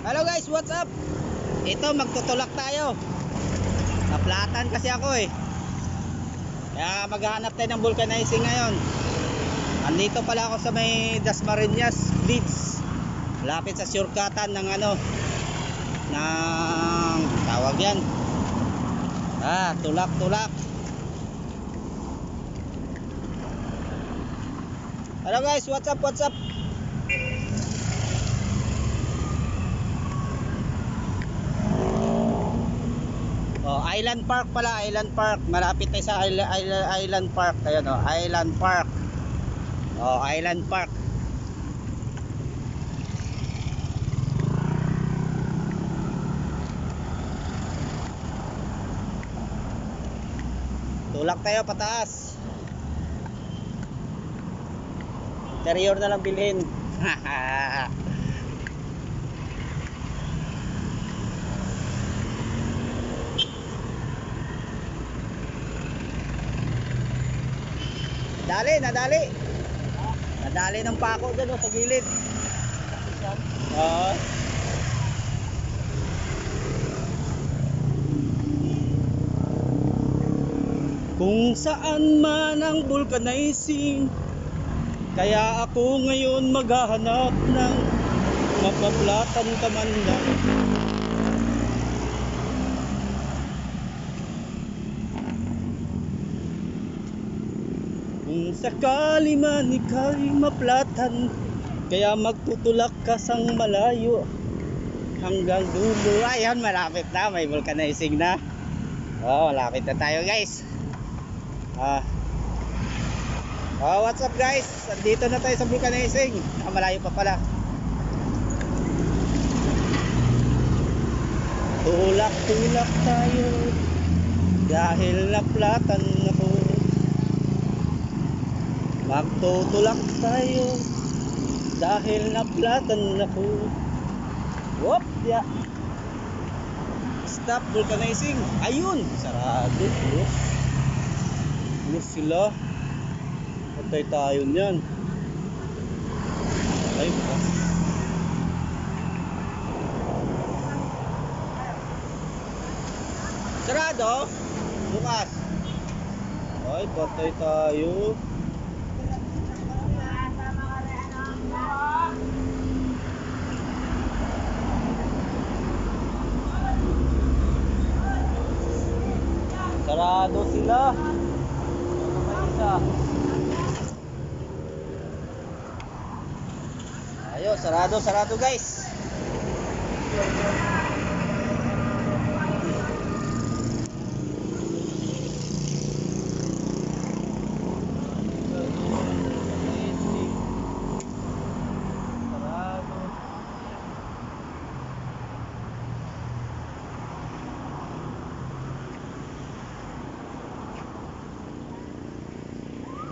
Hello guys, what's up? Ito, magtutulak tayo. Naplatan kasi ako eh. Kaya maghahanap tayo ng vulcanizing ngayon. Andito pala ako sa may Dasmariñas Leeds. Lapit sa shortcutan ng ano ng tawag yan. Ah, tulak, tulak. Hello guys, what's up, what's up? Oh, Island Park pala, Island Park. Malapit na sa Island, Island Park. Ayun oh, Island Park. Oh, Island Park. Tulak tayo pataas. Interior na lang bilhin. Dali, nadali. Nadali ng pako dyan oh, sa gilid. Oo. Kung saan man ang vulcanizing Kaya ako ngayon maghahanap ng Mapaplatan ka man lang Kung sakali man ika'y maplatan Kaya magtutulak ka sang malayo. Hanggang dulo. Ayan malapit na. May vulcanizing na. Oh malapit na tayo guys. Ah. Oh what's up guys? Dito na tayo sa vulcanizing ah, Malayo pa pala. Tulak tulak tayo. Dahil naplatan Magtutulak tayo dahil naplatan ako. Whoop, ya. Stop vulcanizing. Ayun, sarado. Close. Close sila. Patay tayo niyan. Ay, pa. Sarado? Bukas. Ay, patay tayo. Sarado sila. Isa. Ayo, sarado, sarado guys. Sarado.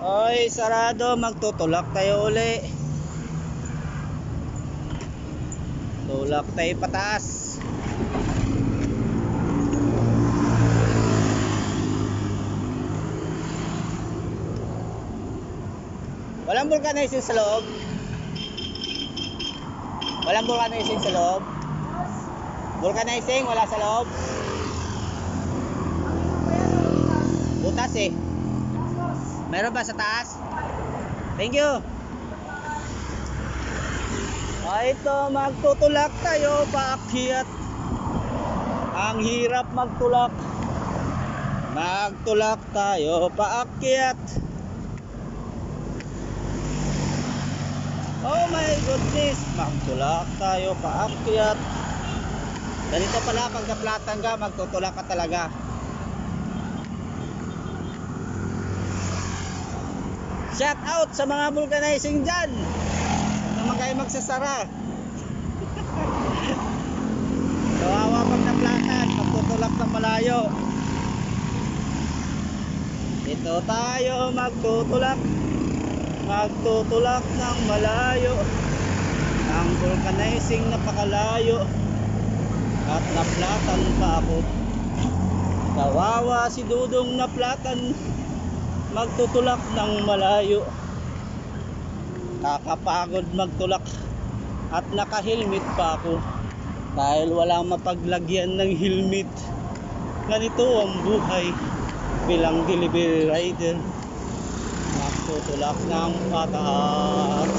Oy, sarado. Magtutulak tayo uli. Tulak tayo pataas. Walang vulcanizing sa loob. Walang vulcanizing sa loob. Vulcanizing wala sa loob. Butas eh. Meron ba sa taas? Thank you. Ah, ito, magtutulak tayo paakyat. Ang hirap magtulak. Magtulak tayo paakyat. Oh my goodness, magtulak tayo paakyat. Ganito pala pag naplatan ka, magtutulak ka talaga. Shout out sa mga vulcanizing dyan. Huwag naman kayo magsasara. Kawawa pag naplatan, magtutulak ng malayo. Ito tayo magtutulak. Magtutulak ng malayo. Ang vulcanizing napakalayo. At naplatan pa ako. Kawawa si Dudong naplatan magtutulak ng malayo kakapagod magtulak at nakahilmit pa ako Dahil walang mapaglagyan ng helmet. Ganito ang buhay bilang delivery rider. Nagtutulak ng patas.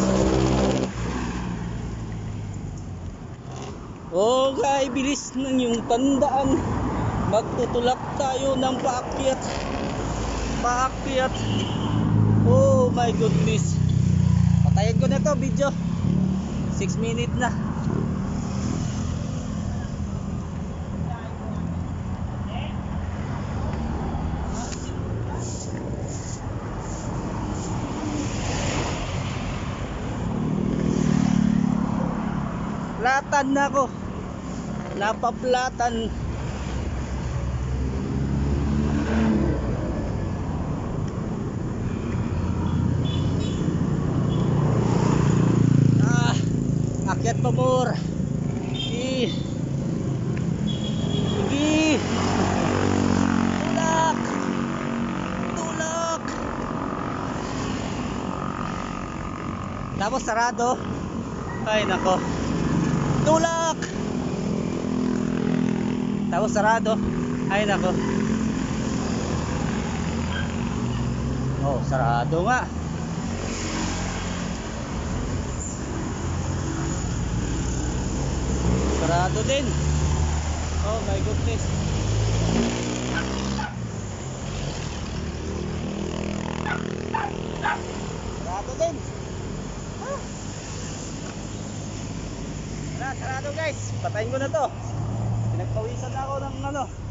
Okay, bilis ng yung tandaan. Magtutulak tayo ng paakyat. Paakyat. Oh my goodness. Patayin ko na to video. 6 minutes na. Platan na ako. Napaplatan. Ah, akyat pa more. Sige. Sige. Tulak. Tulak. Tapos sarado. Ay nako. Tulak. Tapos sarado. Ay nako. Oh, sarado nga. Sarado din. Oh my goodness. Sarado din. Ah. Sarado guys. Patayin ko na to. Pinagpawisan na ako ng ano.